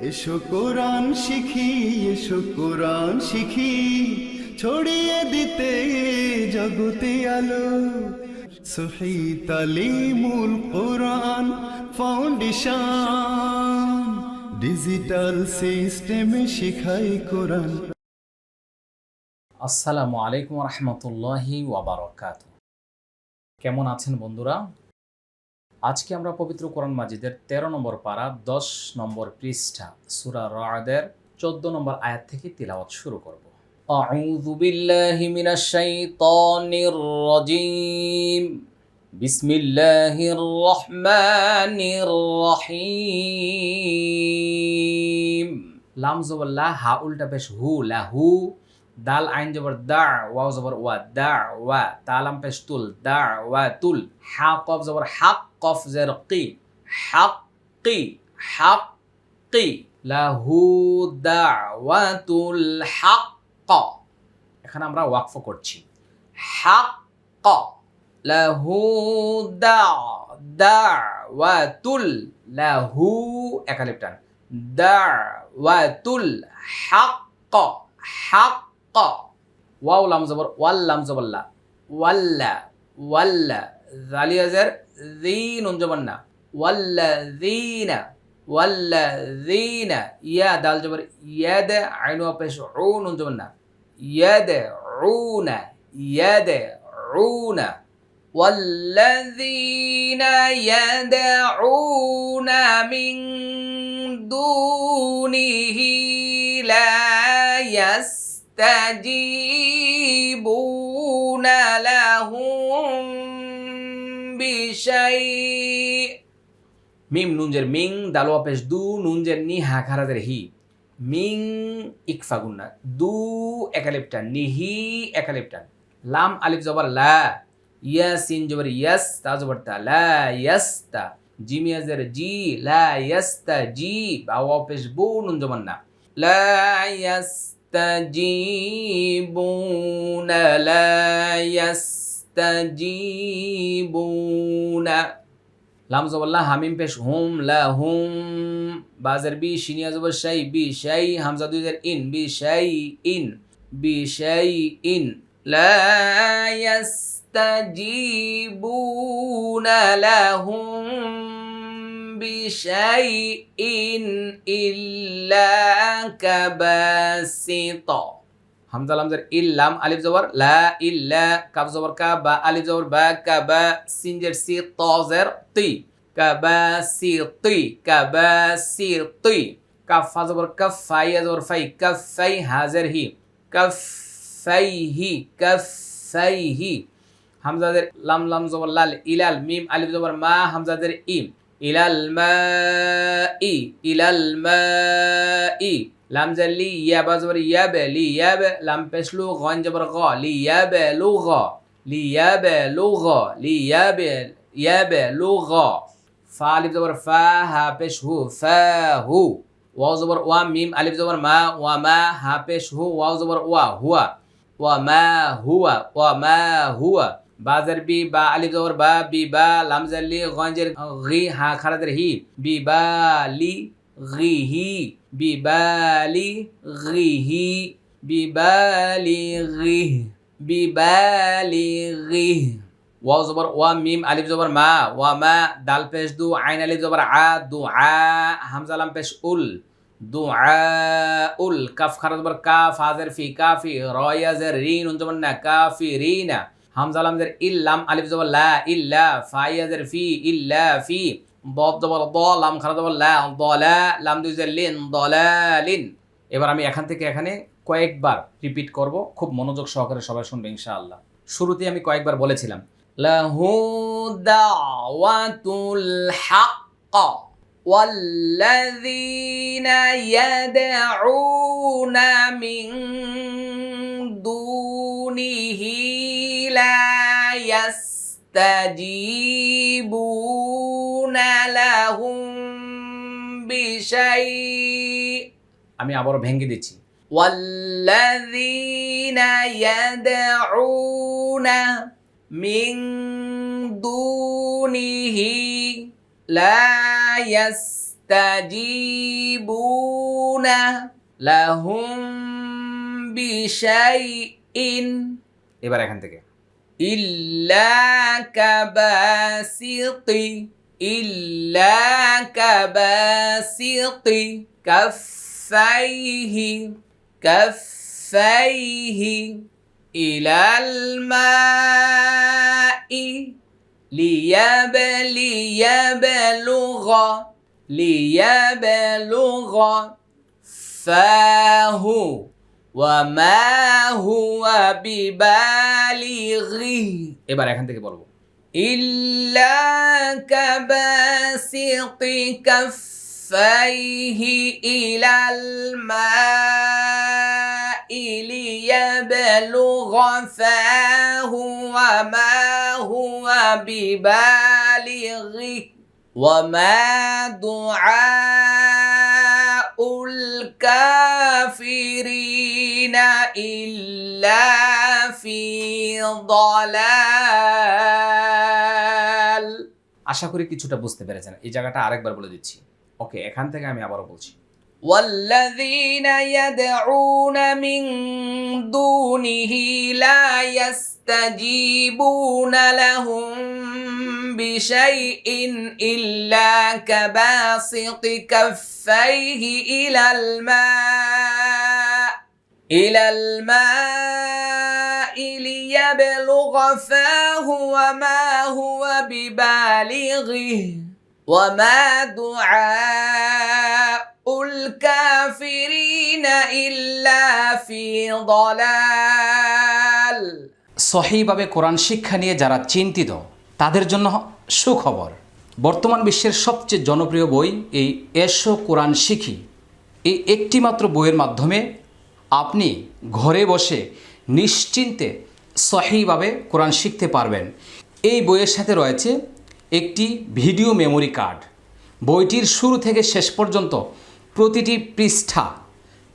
এসো কোরআন শিখি, এসো কোরআন শিখি। ছড়িয়ে দিতে জগতে আলো। সহি তালিমুল কোরআন ফাউন্ডেশন। ডিজিটাল সিস্টেমে শিখাই কোরআন। আসসালামু আলাইকুম রহমতুল্লাহি ওয়াবারকাত কেমন আছেন বন্ধুরা? আজকে আমরা পবিত্র কোরআন মাজিদের তেরো নম্বর পারা দশ নম্বর পৃষ্ঠা সুরা রাদের চোদ্দ নম্বর আয়াত থেকে তিলাওয়াত শুরু করব أعوذ بالله من الشيطان الرجيم بسم الله الرحمن الرحيم লাম জবর লা হা উল্টা পেশ হু লা হু দাল আইন জবর দা ওয়াও জবর ওয়া দা ওয়া তালাম পেশ তুল দা ওয়া তুল হা কফ জবর হাক কফ জের কি হাক কি হাক কি লাহু দা ওয়া তুল হাক এখানে আমরা ওয়াকফ করছি। হাক লাহু দা দা ওয়া তুল লাহু একালিপটান দা ওয়া তুল হাক হাক ওয়াও, লাম জবর, ওয়াল, লাম জবল্লা ওয়াল্লা। ওয়াল্লা জালিয়াজের দিন জবন্না ওয়াল্লা দিনা ওয়াল্লা দিনা ইয়া দাল জবর ইয়াদ আইনু পেশ উন জবন্না ইয়াদ উনা ইয়াদ উনা والذين يدعون من دونه لا يستجيبون لهم শাই মিম নুনজের মিং দালো পেশ দু, নুনজের নি, হা খারাজের হি। মিং, ইক ফাগুন না দু, একালিপটান নিহি একালিপটান। লাম, আলিফ জবর লা। ইয়াসিন জবর ইয়াস, তা জবর তা। লা, ইয়াস, তা। জিমি আজের জি, লা, ইয়াস, তা, জি। বাওয়া পেশ বু, নুন জবর না। লা, ইয়াস, তা, জি, বু, ন। লা, ইয়াস يستجيبون لام زبر الله حميم پیش هم لهم بازر بی شینی از بر شی بی شی حمزه دو در این بی شی این بی شی این لا يستجيبون لهم بشيء إلا كباسط হামজা লামজার ইল্লাম আলিফ জবর, লা ইল্লা কাফ জবর, কা বা আলিফ জবর, বা কা বা সিনজের সি তজের তি, কা বা সি তি, কা বা সি তি কাফ ফা জবর কাফ ফাই জবর, ফাই কাফ ফাই হাজার হি কাফ ফাই হি কাফ ফাই হি। হামজাদের লাম লাম জবর, লাল ইলাল মিম আলিফ জবর, মা হামজাদের ইম, ইলাল মা ই, ইলাল মা ই। লাম জালি ইয়া বা জবর ইয়াবে লি ইয়াবে লাম পেশলু গন জবর গ লি ইয়াবে লু গ লি ইয়াবে লু গ লি ইয়াবে ইয়াবে লু গ ফা আলিফ জবর ফা হা পেশ হু ফা হু ওয়াও জবর ওয়া মিম আলিফ জবর মা ওয়া মা হা পেশ হু ওয়াও জবর ওয়া মা হুয়া ওয়া মা হুয়া বাজার বি বা আলিফ জবর বা বি বা লাম জালি গঞ্জের গি হা খারাদের হি বি বা লি বিবালি গিহ বিবালি গিহ ওয়াও জবর ওয়া মিম আলিফ জবর মা, ওয়া মা দাল পেশ দু, আইন আলিফ জবর আ, দু আ, হামজা লাম পেশ উল, দু আ, উল, কাফ খারা জবর কাফ হাজার ফি, কাফি রয়াজের রিন উন জবর না, কাফি রিনা হামজা লাম জের ইল্লাম আলিফ জবর লা, ইল্লা ফাইয়াজের ফি, ইল্লা ফি। ضاد জবর দ লাম খারা জবর লা দলা লাম দুই জের লিন দলালিন এবার আমি এখান থেকে এখানে কয়েকবার রিপিট করব খুব মনোযোগ সহকারে সবাই শুনবে ইনশাআল্লাহ শুরুতে আমি কয়েকবার বলেছিলাম লাহু দাওয়াতুল হাক্ক والذين يدعون من دونه لا يستجيبون لهم بشيء আমি আবারও ভেঙে দিচ্ছি والذين يدعون من دونه لا يستجيبون يستجيبون لهم بشيء এবার এখান থেকে إلا كباسط إلا كباسط كفيه كفيه إلى الماء ليبلي يبلغ ليبلغ فاه. وما هو ببالغه এবার এখান থেকে বলবো إلا كباسط كفيه إلى الماء ليبلغ فاه وما هو ببالغه وما دعاء الكافرين إلا في ضلال আশা করি কিছুটা বুঝতে পেরেছেন এই জায়গাটা আরেকবার বলে দিচ্ছি ওকে এখান থেকে আমি আবারও বলছি والذين يدعون من دونه لا يستجيبون لهم بشيء إلا كباسط كفيه إلى الماء إلى الماء ليبلغ فاه وما هو ببالغه وما دعاء الكافرين إلا في ضلال সহিভাবে কোরআন শিক্ষা নিয়ে যারা চিন্তিত তাদের জন্য সুখবর বর্তমান বিশ্বের সবচেয়ে জনপ্রিয় বই এই এসো কোরআন শিখি এই একটিমাত্র বইয়ের মাধ্যমে আপনি ঘরে বসে নিশ্চিন্তে সহিভাবে কোরআন শিখতে পারবেন। এই বইয়ের সাথে রয়েছে একটি ভিডিও মেমোরি কার্ড। বইটির শুরু থেকে শেষ পর্যন্ত প্রতিটি পৃষ্ঠা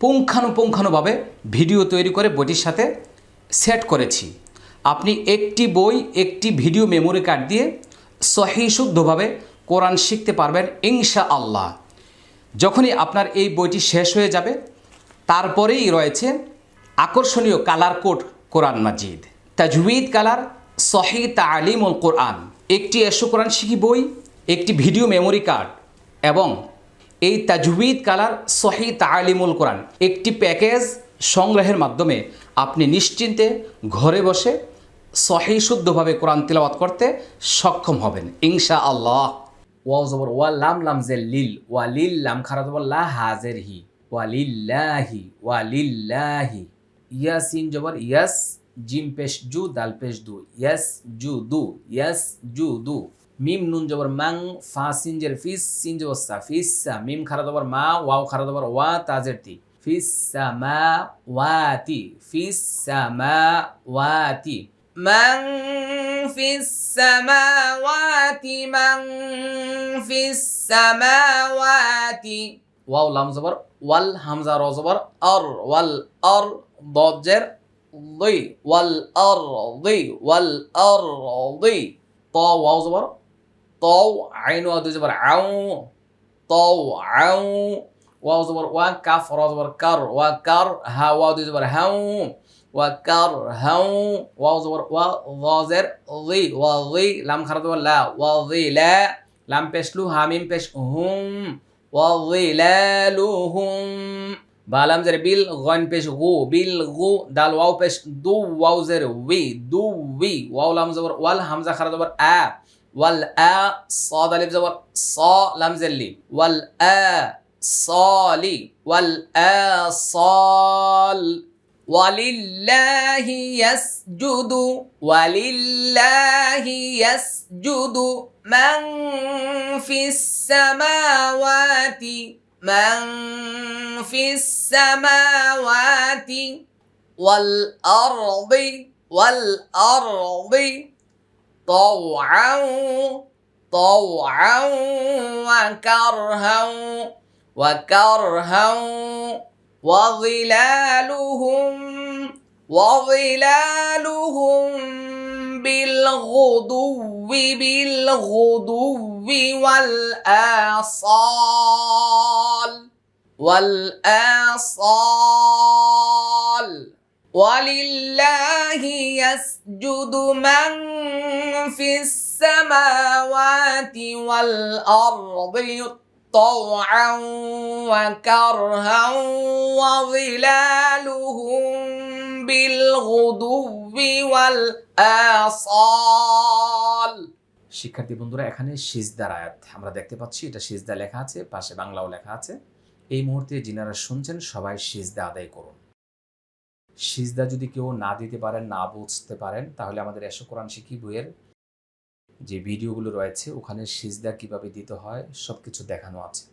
পুঙ্খানুপুঙ্খানুভাবে ভিডিও তৈরি করে বইটির সাথে সেট করেছি। আপনি একটি বই, একটি ভিডিও মেমোরি কার্ড দিয়ে সহি শুদ্ধভাবে কোরআন শিখতে পারবেন ইনশা আল্লাহ যখনই আপনার এই বইটি শেষ হয়ে যাবে তারপরেই রয়েছে আকর্ষণীয় কালার কোড কোরআন মাজিদ। তাজউইদ কালার, সহি তালিমুল কোরআন। একটি এসো কোরআন শিখি বই, একটি ভিডিও মেমোরি কার্ড এবং এই তাজউইদ কালার, সহি তালিমুল কোরআন। একটি প্যাকেজ সংগ্রহের মাধ্যমে আপনি নিশ্চিন্তে ঘরে বসে সহি শুদ্ধভাবে কোরআন তিলাওয়াত করতে সক্ষম হবেন ইনশা আল্লাহ ওয়াও জবর ওয়া লাম লাম জের লিল ওয়া লিল লাম খারা জবর লা হাজের হি। ওয়া লিল্লাহি ওয়া লিল্লাহি ইয়াসিন জবর ইয়াস জিম পেশ জু দাল পেশ দু ইয়াস জু দু ইয়াস জু দু মিম নুন জবর মাং ফা সিন জের ফিস সিন জবর সা ফিস সা মিম খারা জবর মা ওয়াও খারা জবর ওয়া তাজের তি ফিস সামা ওয়াতি ফিস সামা ওয়াতি من في السماوات من في السماوات واو لام زبر وال همزة رو زبر أر والأرض ضجر ضي والأرض والأرض طا واو زبر طو عين واو دو زبر عو طو عو واو زبر وا كاف را زبر كر وكر ها واو دو زبر هاو وكرها واو زبر وظازر ضي وضي لام خرج ولا وضي لا لام بشلو هاميم بش هم وظلالهم بالام زر بيل غن بش غو بيل غو دال واو بش دو واو زر وي دو وي واو لام زبر وال همزه خرج زبر ا والآ صاد الف زبر صا لام زلي والآ صالي والآ صال ولله يسجد ولله يسجد. من في السماوات من في السماوات والأرض والأرض طوعا طوعا وكرها وكرها وظلالهم وظلالهم بالغدو بالغدو والآصال. والآصال. ولله يسجد من في السماوات والأرض طوعا وكرها وظلالهم بالغدو والآصال শিক্ষার্থী বন্ধুরা এখানে সিজদার আয়াত আমরা দেখতে পাচ্ছি এটা সিজদা লেখা আছে পাশে বাংলাও লেখা আছে এই মুহূর্তে যিনারা শুনছেন সবাই সিজদা আদায় করুন সিজদা যদি কেউ না দিতে পারেন না বুঝতে পারেন তাহলে আমাদের এসো কোরআন শিখি বইয়ের যে ভিডিওগুলো রয়েছে, ওখানে সিজদা কীভাবে দিতে হয় সব কিছু দেখানো আছে।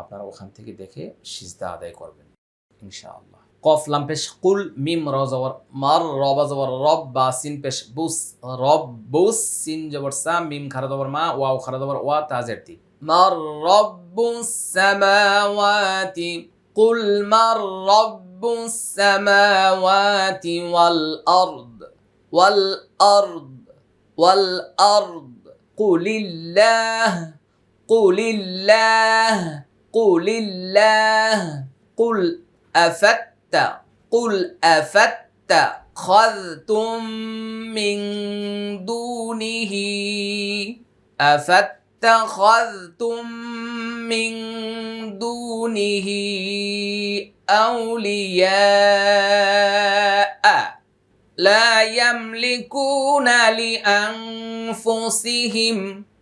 আপনারা ওখান থেকে দেখে সিজদা আদায় করবেন, ইনশাআল্লাহ। কফ লাম পেশ কুল, মিম র মার রবা রব, বা সিন পেশ বুস, রব বুস, সিন জবর সা মিম খারা মা, ওয়াও খারা ওয়া তাজের তি। মার রব্বুস সামাওয়াতি, কুল মার রব্বুস সামাওয়াতি, ওয়াল আরদ ওয়াল আরদ والأرض. قل الله قل الله قل الله قل أفدت قل أفدت خذتم من دونه أفتخذتم من دونه أولياء يملكون لأنفسهم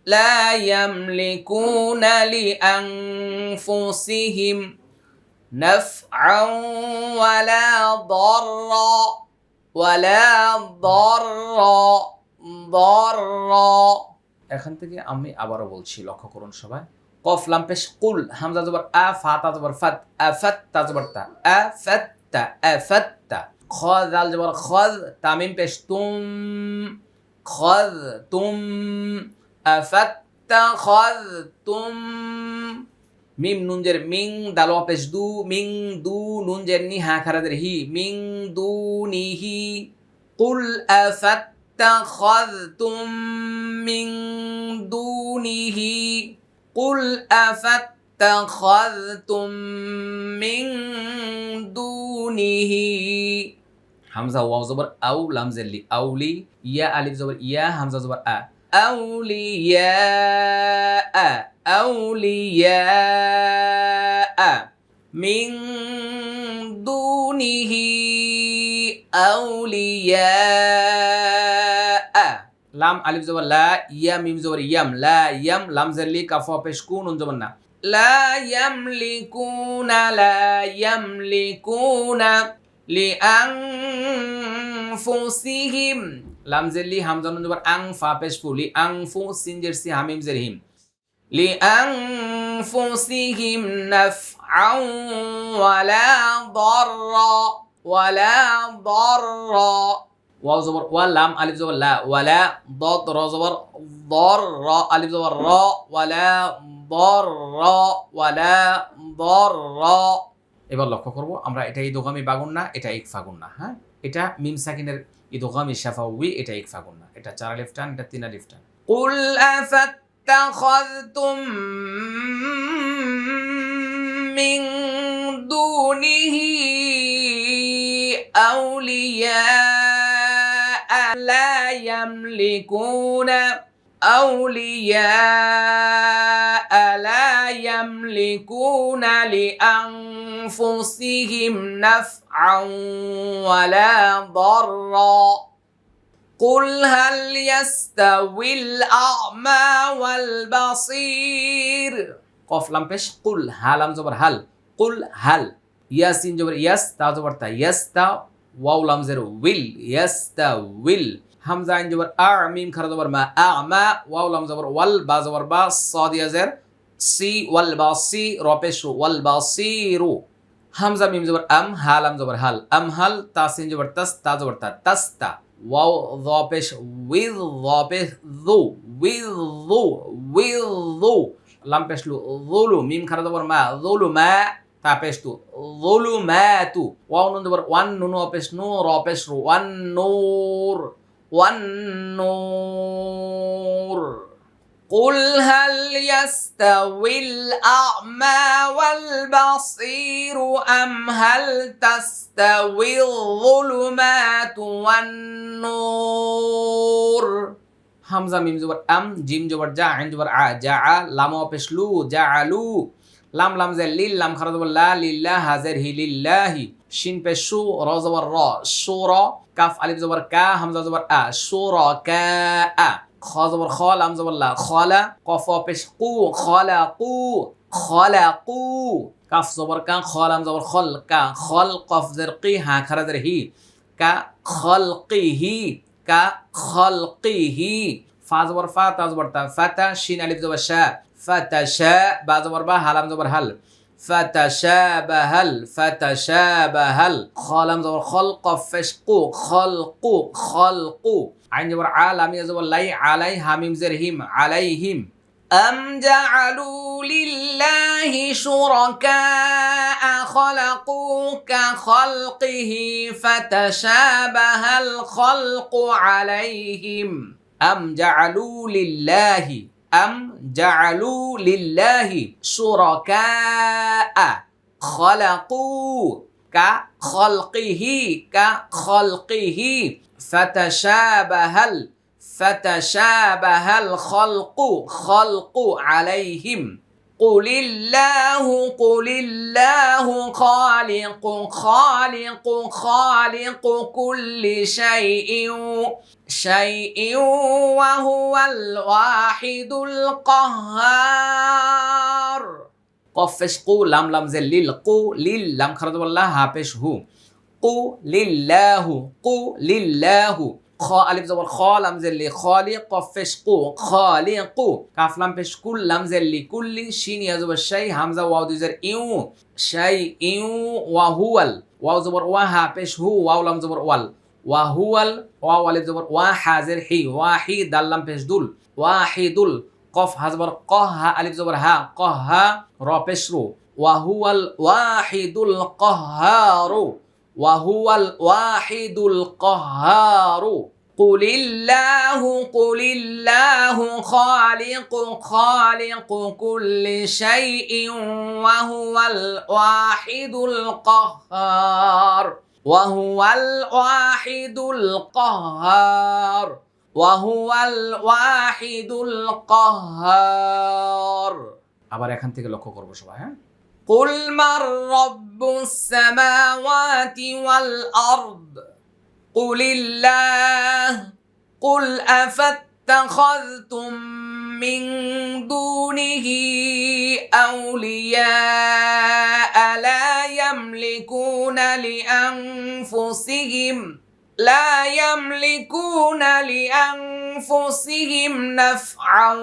لا يملكون لأنفسهم نفعا ولا ضرا ولا ضرا ضرا এখান থেকে আমি আবারও বলছি লক্ষ্য করুন সবাই কফ লাম পেশ কুল হামজা জবর আ ফা তা জবর ফাত আফাত তা জবর তা আফাত তা আফাত তা খ জাল জবর খজ তামিম পেশ তুম খজ তুম আফাত তা খজ তুম মিম নুনজের মিং দালো পেশ দু মিং দু নুনজের নি হা খারাদের হি মিং দু নিহি কুল আফাত্তাখাযতুম মিং দুনিহি কুল আফাত্তাখাযতুম মিং দুনিহি হামজা ওয়াও জবর আউ, লাম আউলি, ইয়া, আলিফ জবর ইয়া, হামজা জবর আ। আউলি, ইয়া, আ, আউলি, ইয়া, আ। মিং দুনিহি আউলি আউলিয়া লাম, আলিফ জবর, লা, ইয়া, মিম জবর, ইয়াম, লা, ইয়াম, লাম জেল্লি কাফা পেশকুন উন জবর না। লা, ইয়ামলিকুনা লা, ইয়ামলিকুনা। লিআনফুসিহিম লাম জালি হামজা নুন জবর আং ফা পেশ ফু লিআনফু সিন জের সি হামিম জের হিম لأنفسهم نفعا ولا ضرا ولا ضرا واو زبر ولام ألف زبر لا ولا ضاد را زبر ضر را ألف زبر را ولا ضر ولا ضر এবার লক্ষ্য করব আমরা এটা ইদোগামি বাগুন না এটা এক ফাগুন না হ্যাঁ এটা মিম সাকিনের ইদোগামি শাফাউই এটা এক ফাগুন না এটা চার আলিফ টান এটা তিন আলিফ টান قل أفاتخذتم من دونه أولياء لا يملكون أولياء لا يملكون لأنفسهم نفعا ولا ضرا قل هل يستوي الأعمى والبصير قف لام পেশ قل হালাম জবর হাল قل هل ইয়াসিন জবর ইয়াস তা জবর তা ইয়াস্তা ওয়াও লাম জের উইল ইয়াস্তা উইল হামজা আইন জবর আ মিম খারা জবর মা আ মা ওয়াও লাম জবর ওয়াল বা জবর বা সাদ ইয়াজের সি ওয়াল বা সি রপেশ, ওয়াল বা সি রু। হামজা মিম জবর আম, হাল আম জবর হাল। আম হাল তাসিন জবর তাস, তা জবর তা তাস তা ওয়াও রপেশ, উইল রপেশ দু উইল দু উইল দু লাম পেশলু, রুলু, মিম খারা জবর মা, রুলু মা, তা পেশতু, রুলু মা তু। ওয়াও নুন জবর, ওয়ান নুন অপেশ নু, রপেশ রু, ওয়ান নুর ওয়ান নুর। قل هل يستوي الأعمى والبصير أم هل تستوي الظلمات والنور হামজা মিম জবর আম জিম জবর জা আইন জবর আ জা আ লাম অপেশ লু জা আলু লাম লাম জে লিল লাম খারা জবর লা লিল্লাহ হাজের হি লিল্লাহি শিন পে শু র জবর র শু র কাফ আলিফ জবর কা হামজা জবর আ শু র কা আ খ জবর খ লাম লা খলা কফ অপেশ কু খলা কু খলা কু কাফ জবর কা খ লাম খল কা খল কফ জের কি হা খারা জের হি কা খলকিহি কা খল খলকিহি ফা জবর ফা তা জবর তা ফাতা শিন আলিফ জবর শা ফাতাশা বা জবর বা হালাম জবর হাল ফাতাশাবাহাল ফাতাশাবাহাল খলাম জবর খল কফ কু খলকু খলকু আইন জবর আল আমি জবর লাই আলাই হামিম জের হিম আলাইহিম أم جعلوا لله شركاء خلقوا كخلقه فتشابه الخلق عليهم أم جعلوا لله أم جعلوا لله شركاء خلقوا كخلقه كخلقه فتشابه ال فتشابه الخلق خلق عليهم. قل الله قل الله خالق خالق خالق كل شيء. شيء وهو الواحد القهار. قفش قو لام لام زل ليل قو ليل لام خرج والله هابش هو قل الله قل الله خا الف زبر خا لمز اللي خالق فش قو. خالق كاف لام فش كل لمز اللي كل شين يا زبر شيء همزة واو دوزر إيو. شيء إيو وهو ال واو زبر وها فش هو. واو لام زبر وال. وهو ال واو ألف زبر وحاضر حي. واحد لام فش دول. واحد قف هزبر قه ألف زبر ها قه را فش رو. وهو الواحد القهار হা কহ হা র পেশ রু ওয়া হুয়াল ওয়াহিদুল কহহারু وهو الواحد القهار قل الله قل الله خالق خالق كل شيء وهو الواحد القهار وهو الواحد القهار وهو الواحد القهار আবার এখান থেকে লক্ষ্য করবো সবাই হ্যাঁ قل من رب السماوات والأرض قل الله قل أفاتخذتم من دونه أولياء لا يملكون لأنفسهم لا يملكون لأنفسهم نفعا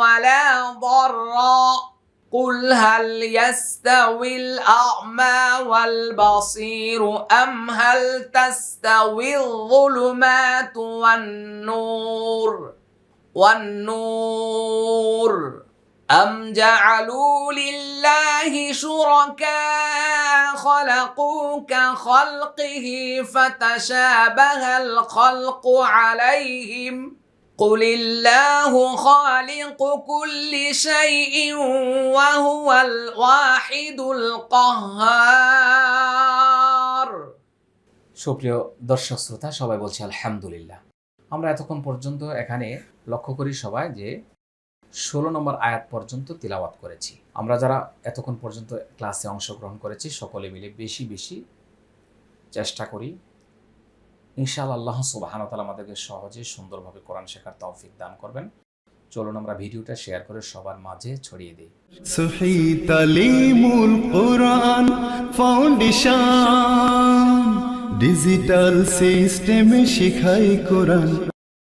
ولا ضرا قل هل يستوي الأعمى والبصير أم هل تستوي الظلمات والنور والنور أم جعلوا لله شركاء خلقوا كخلقه فتشابه الخلق عليهم قل الله خالق كل شيء وهو الواحد القهار সুপ্রিয় দর্শক শ্রোতা সবাই বলছে আলহামদুলিল্লাহ আমরা এতক্ষণ পর্যন্ত এখানে লক্ষ্য করি সবাই যে ষোলো নম্বর আয়াত পর্যন্ত তিলাওয়াত করেছি আমরা যারা এতক্ষণ পর্যন্ত ক্লাসে অংশগ্রহণ করেছি সকলে মিলে বেশি বেশি চেষ্টা করি ইনশাআল্লাহ আল্লাহ সুবাহান তালা আমাদেরকে সহজে সুন্দরভাবে কোরআন শেখার তৌফিক দান করবেন। চলুন আমরা ভিডিওটা শেয়ার করে সবার মাঝে ছড়িয়ে দিই। সহি তালিমুল কোরআন ফাউন্ডেশন, ডিজিটাল সিস্টেমে শেখাই কোরআন।